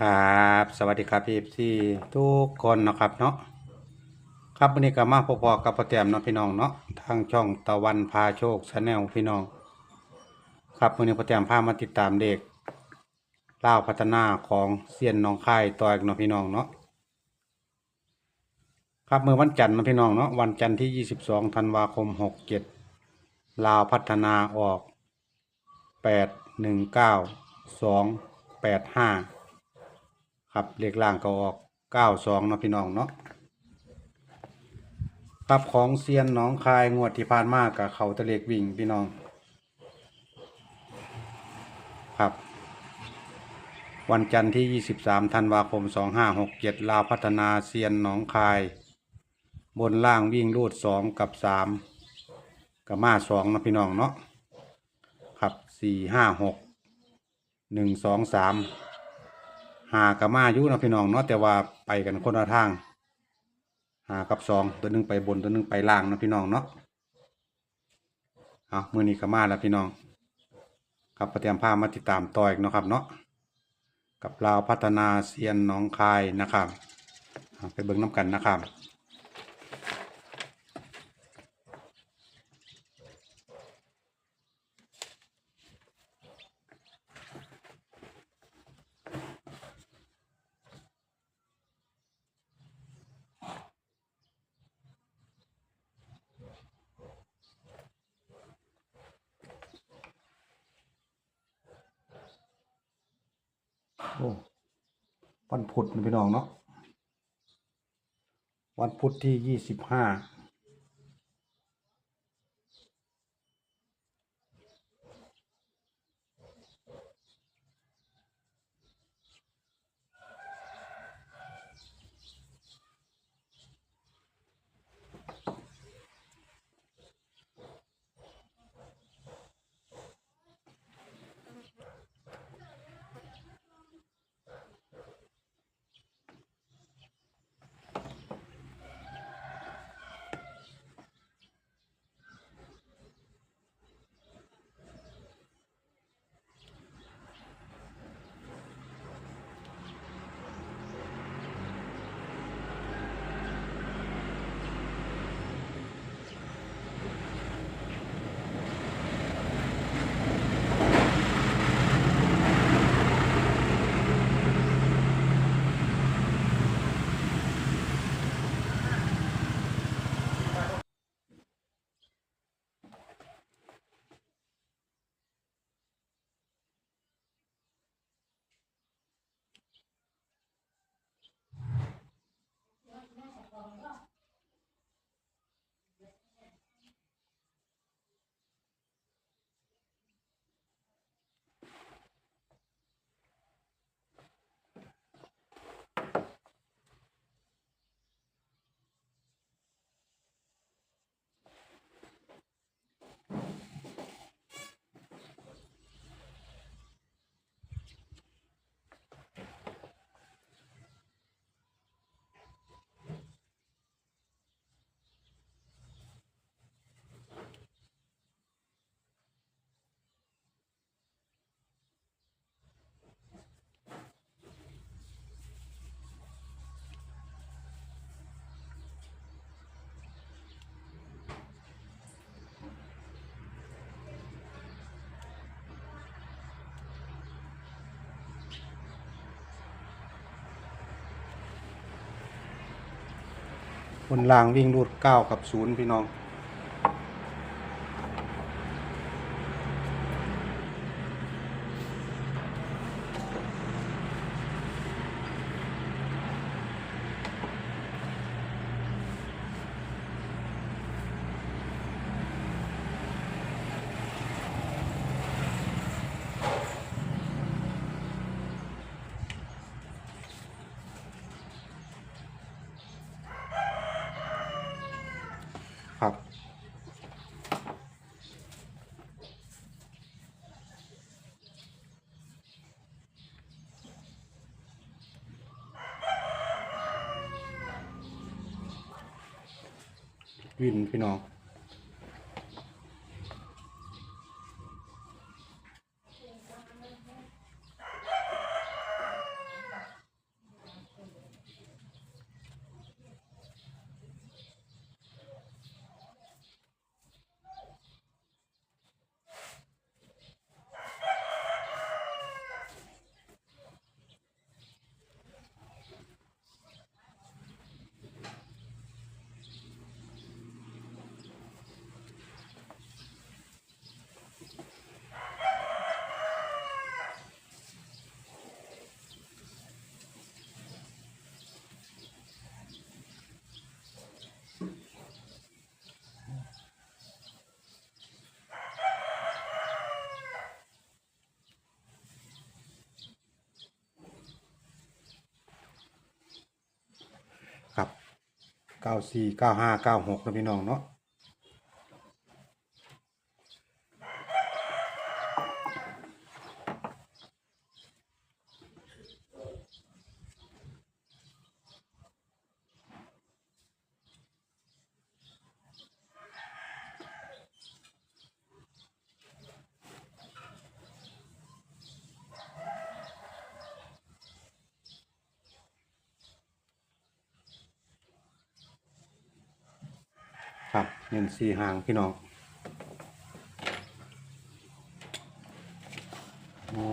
ครับ สวัสดีครับพี่ที่ทุกคนนะครับเนาะครับวันนี้ก็มาพบๆกับพ่อแต้มเนาะพี่น้องเนาะทางช่องตะวันพาโชคชาแนลพี่น้อง ครับวันนี้พ่อแต้มพามาติดตามเด็กเล่าพัฒนาของเซียนน้องค่ายต่อยเนาะพี่น้องเนาะครับเมื่อวันจันทร์นะพี่น้องเนาะวันจันทร์ที่ 22ธันวาคม 67 ลาวพัฒนาออก 8 1 9 2 8 5 ครับเลขล่างก็ออกเก้าสองเนาะพี่น้องเนาะครับของเซียนน้องคายงวดที่ผ่านมากับเขาตะเลกวิ่งพี่น้อง ครับ วันจันทร์ที่ 23ธันวาคม 2567 ลาวพัฒนาเซียนหนองคาย บนล่างวิ่งรูดสองกับสามกับมาสองนะพี่น้องเนาะครับสี่ห้าหกหนึ่งสองสาม หากับมาอยู่นะพี่น้องเนาะแต่ว่าไปกันคนละทางหากับสองตัวหนึงไปบนตัวหนึงไปล่างนะพี่น้องเนาะเอามือนี้ก็มาแล้วพี่น้องครับประเตรียมผ้ามาติดตามต่ออีกเนาะครับเนาะกับลาวพัฒนาเซียนน้องคายนะครับไปเบิ่งน้ำกันนะครับ วันพุธนะพี่น้องเนาะวันพุธที่ยี่สิบห้า บนรางวิ่งรูดเก้ากับศูนย์พี่น้อง วินพี่น้อง เก้าสี่เก้าห้าเก้าหกนะพี่น้องเนาะครับ เน้นสี่หางพี่น้องโอ้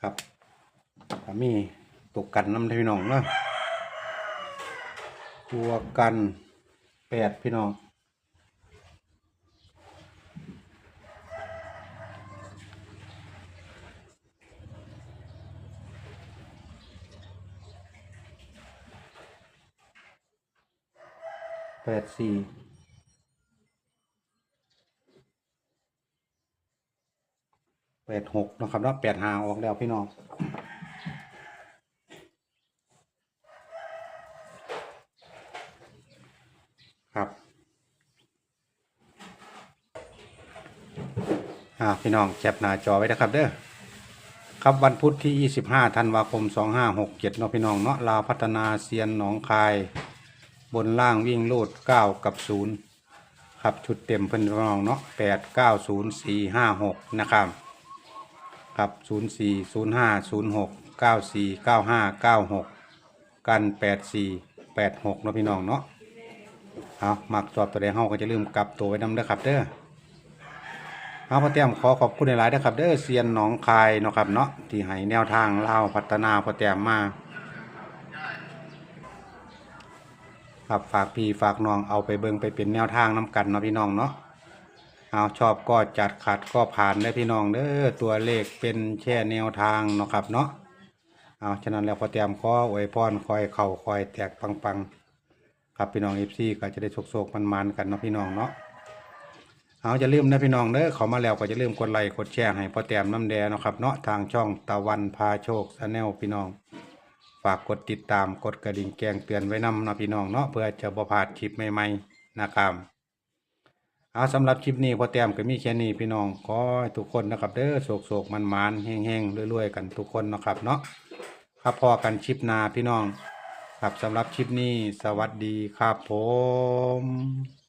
ครับมีตกกันน้ำพี่น้องเนาะตัวกันแปดพี่น้อง แปดสี่แปดหกนะครับเนาะแปดหาออกแล้วพี่น้องครับอ่าพี่น้องแคปหน้าจอไว้นะครับเด้อครับวันพุธที่ 25 ธันวาคม 2567เนาะพี่น้องเนาะลาวพัฒนาเซียนหนองคาย บนล่างวิ่งโลด9กับ0ครับชุดเต็มเพิ่นน้องเนาะ8 9 0 4 5 6นะครับครับ0 4 0 5 0 6 9 4 9 5 9 6กัน8 4 8 6เนาะพี่น้องเนาะเอามักชอบตัวใดเฮาก็จะลืมกลับตัวไว้นำเด้อครับเด้อเอาพ่อเตี้ยมขอขอบคุณหลายๆนะครับเด้อเซียนหนองคายเนาะครับเนาะที่ให้แนวทางเล่าพัฒนาพ่อเตี้ยมมา ครับฝากพี่ฝากน้องเอาไปเบิงไปเป็นแนวทางน้กันเนาะพี่น้องเนาะเอาชอบก็จัดขัดก็ผ่านได้พี่น้องเด้อตัวเลขเป็นแค่แนวทางเนาะครับเนาะเอาฉะนั้นแล้วพอเตี้ยมข้ออวยพรคอยเข่าคอยแตกปังๆครับพี่น้องเอฟซีก็จะได้โชคๆมันๆกันเนาะพี่น้องเนาะเอาจะลืมนะพี่น้องเด้อเขามาแล้วก็จะลืมกดไลค์กดแชร์ให้พอแต้มน้ำแดงเนาะครับเนาะทางช่องตะวันพาโชคชาแนลพี่น้อง ฝากกดติดตามกดกระดิ่งแจ้งเตือนไว้นำนะพี่น้องเนาะเพื่อจะบ่พลาดคลิปใหม่ๆนะครับเอาสำหรับคลิปนี้พอแต้มก็มีแค่นี้พี่น้องขอให้ทุกคนนะครับ เด้อโศกๆมันๆแห้งๆรวยๆกันทุกคนนะครับเนาะครับพอกันคลิปหน้าพี่น้อง ครับสำหรับคลิปนี้สวัสดีครับผม